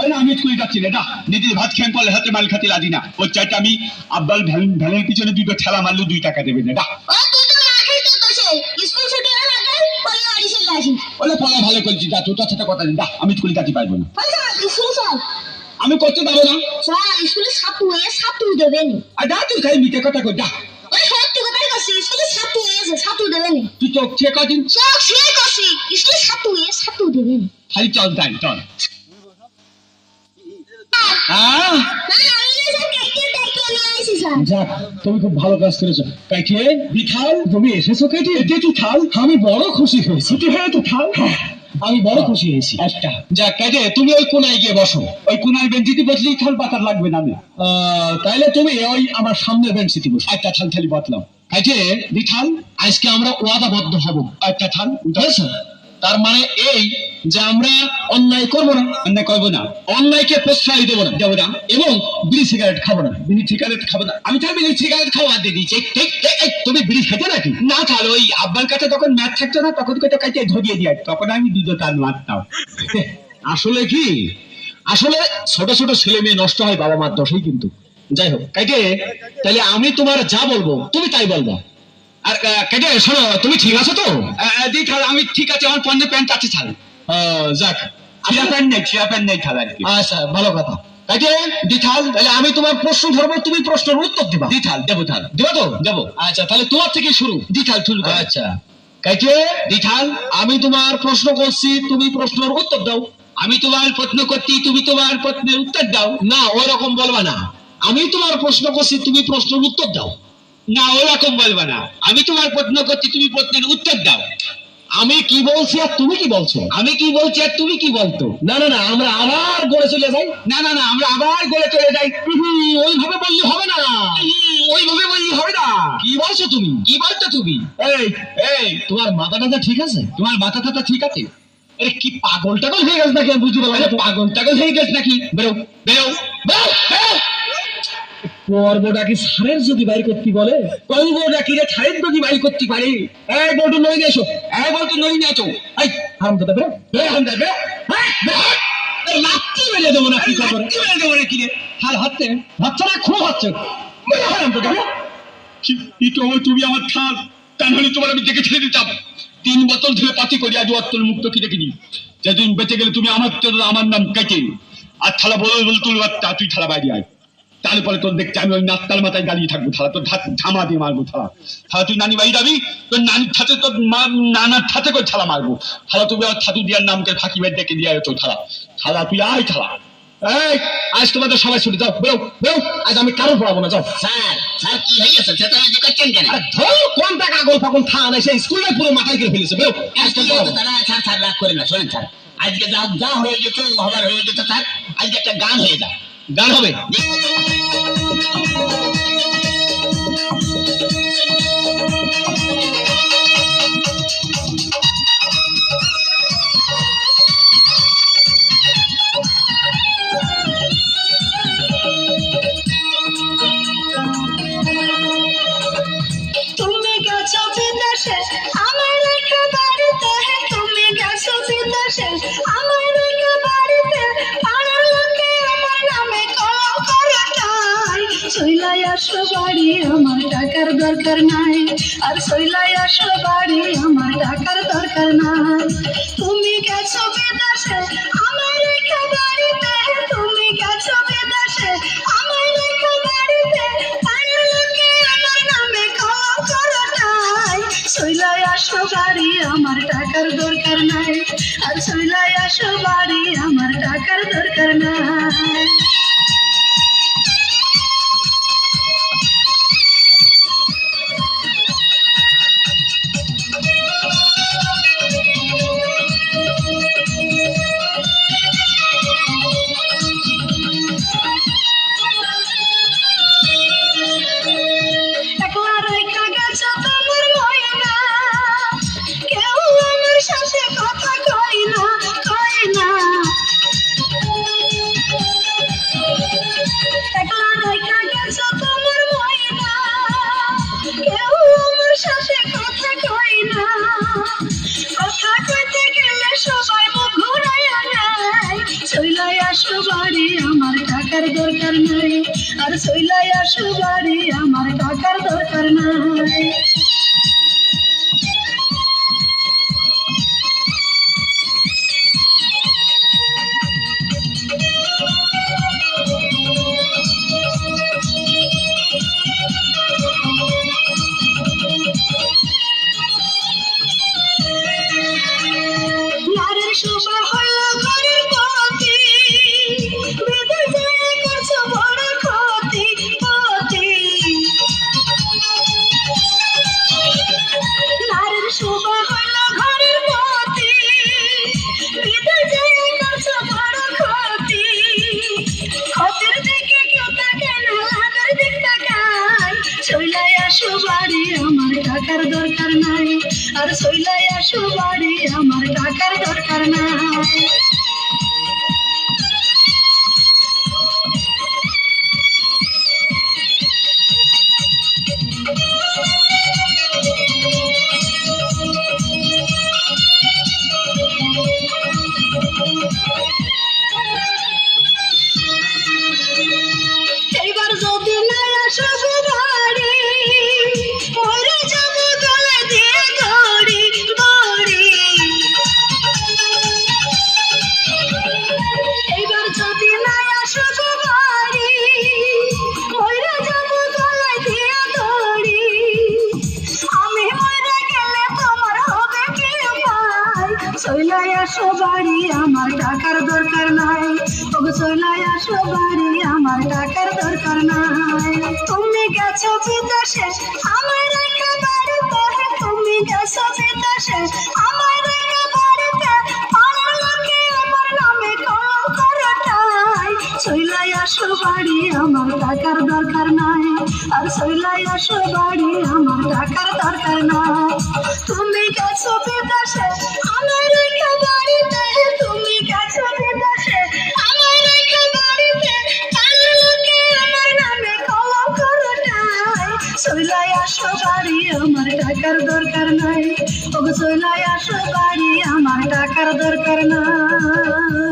আরে আমি স্কুলে যাচ্ছি না এটা নিজের ভাত খেয়ে পড়লে হাতে মাল খাতে রাজি না। ওর চাইতে আমি আব্বাল ভ্যানের পিছনে দুটো ঠেলা দুই টাকা দেবে না এটা ও তুই তো না খাই তো দোষে স্কুল ছুটি হওয়ার আগে পরে বাড়ি চলে আসিস। বলে পড়া ভালো করছি যা তোর সাথে কথা নেই আমি স্কুলে যেতে পারব না। আমি করতে পারব না। স্কুলে হয়ে দেবেন আর যা তুই খাই মিটে কথা কর যা। ওই সত্যি কথাই করছি স্কুলে ছাত্র হয়েছে ছাত্র দেবেন তুই চোখ চেয়ে কদিন চল শুয়ে করছি স্কুলে ছাত্র হয়ে ছাত্র দেবেন খালি চল যাই চল। যাক তুমি খুব ভালো কাজ করেছ। কাইটে বিথাল তুমি এসেছ কাইটে এতে তুই থাল আমি বড় খুশি হয়েছি। তুই হ্যাঁ তো থাল আমি বড় খুশি হয়েছি। যাক কাইটে তুমি ওই কোনায় গিয়ে বসো। ওই কোনার বেঞ্চিতে বসলেই থাল পাতার লাগবে না আমি। তাইলে তুমি ওই আমার সামনের বেঞ্চিতে বসো। একটা থাল থালি বতলাম কাইটে বিথাল আজকে আমরা ওয়াদাবদ্ধ হব। একটা থাল বুঝেছ তার মানে এই যে আমরা অন্যায় করব না, অন্যায় করব না। অন্যায়কে প্রশ্রয় দেবো না দেবো না, এবং বিড়ি সিগারেট খাব না। বিড়ি সিগারেট খাব না। আমি তো বিড়ি সিগারেট খাওয়া দিয়ে দিয়েছি। তুমি বিড়ি খেতে নাকি? না তাহলে ওই আব্বার কাছে তখন ম্যাথ থাকতো না, তখন কত কাছে ধরিয়ে দিয়ে তখন আমি দুটো তার মারতাম আসলে কি? আসলে ছোট ছোট ছেলে মেয়ে নষ্ট হয় বাবা মার দোষেই কিন্তু। যাই হোক কাইটে তাহলে আমি তোমার যা বলব, তুমি তাই বলব। আর শোনো তুমি ঠিক আছো তো? দি তাহলে আমি ঠিক আছে আমার পণ্যে প্যান্ট আছে যাক। ছিয়া প্যান্ট নেই ছিয়া প্যান্ট নেই কি। আচ্ছা ভালো কথা। দিঠাল তাহলে আমি তোমার প্রশ্ন ধরবো তুমি প্রশ্নের উত্তর দিবা। দি থাল দেবো থাল। দেবো তো? দেবো। আচ্ছা তাহলে তোমার থেকে শুরু। দি থাল শুরু। আচ্ছা। কাইটে দিঠাল আমি তোমার প্রশ্ন করছি তুমি প্রশ্নের উত্তর দাও। আমি তোমার প্রশ্ন করছি তুমি তোমার প্রশ্নের উত্তর দাও। না ওই রকম বলবা না। আমি তোমার প্রশ্ন করছি তুমি প্রশ্নের উত্তর দাও। না ওরকম বলবা না। আমি তোমার প্রশ্ন করছি তুমি প্রশ্নের উত্তর দাও। আমি কি বলছি আর তুমি কি বলছো? আমি কি বলছি আর তুমি কি বলতো না না না আমরা আবার গড়ে চলে যাই। না না না আমরা আবার গলে চলে যাই। ওইভাবে বললে হবে না। ওইভাবে বললি হবে না। কি বলছো তুমি? কি বলতো তুমি? এই এই তোমার মাথা টাথা ঠিক আছে? তোমার মাথা টাথা ঠিক আছে? আরে কি পাগল টাগল হয়ে গেছে নাকি? বুঝতে পারলাম পাগল টাগল হয়ে গেছে নাকি? বেরো বেরো বেরো, বেরো। পর্বটা কি সারের যদি বাইর করতে বলে? কলবটা কি রে ছাড়েন তো কি করতে পারে? নই নই যাবে লাত্তি না কি কি রে? হাল হাতে। না, খুব তুমি আমার থাল তা তোমার আমি দেখে ছেড়ে দিতাম? তিন বছর ধরে পাতি করি, আজ অত্তল মুক্ত কি দেখিনি? যেদিন বেঁচে গেলে তুমি আমার আমার নাম কেটে আর থালা বলে বলে তুলবার তুই থালা বাইরে আয়। তাহলে পরে তোর দেখতে আমি ওই নাস্তার মাথায় দাঁড়িয়ে থাকব থালা তোর ধাত ঝামা দিয়ে মারবো থালা। থালা তুই নানি বাড়ি যাবি? তোর নানির ছাতে তোর মা নানার ছাতে করে থালা মারবো। থালা তুমি আর ছাতু দিয়ার নামকে ফাঁকি বের ডেকে দিয়ে তো থালা। থালা তুই আয় থালা। এই আজ তোমাদের সবাই ছুটি যাও বেরো বেরো। আজ আমি কারও পড়াবো না যাও। স্যার স্যার কি হয়েছে? চেতামেচি করছেন কেন? আরে ধরো কোন টাকা আগল ফাগল থা না সেই স্কুলে পুরো মাথায় করে ফেলেছে বেরো। আজকে তারা স্যার স্যার রাগ করে না শোনেন স্যার। আজকে যা যা হয়ে গেছে হবার হয়ে গেছে স্যার। আজকে একটা গান হয়ে যায় গান হবে। আসো বাড়ি, আমার টাকার দরকার নাই। আর সইলাই আসো বাড়ি, আমার টাকার দরকার নাই। তুমি গেছো বিদেশে, আমার আর সইলাই আসো বাড়ি আমার টাকার দরকার নাই। নারীর টাকার দরকার নাই। আর শৈলাই আসো বাড়ি আমার টাকার দরকার নাই। আসো বাড়ি আমার টাকার দরকার নাই। ওগো চইলাই আসো বাড়ি আমার টাকার দরকার নাই। তুমি গেছো বিদেশে আমার রেখে বাড়িতে। তুমি গেছো বিদেশে আমার রেখে বাড়িতে। পাড়ার লোকে আমার নামে কলম করটাই চইলাই আসো বাড়ি আমার টাকার দরকার নাই। আর চইলাই আসো বাড়ি আমার টাকার দরকার নাই। তুমি গেছো বিদেশে টাকার দরকার নাই। ওগো চইলাই আসো বাড়ি আমার টাকার দরকার নাই।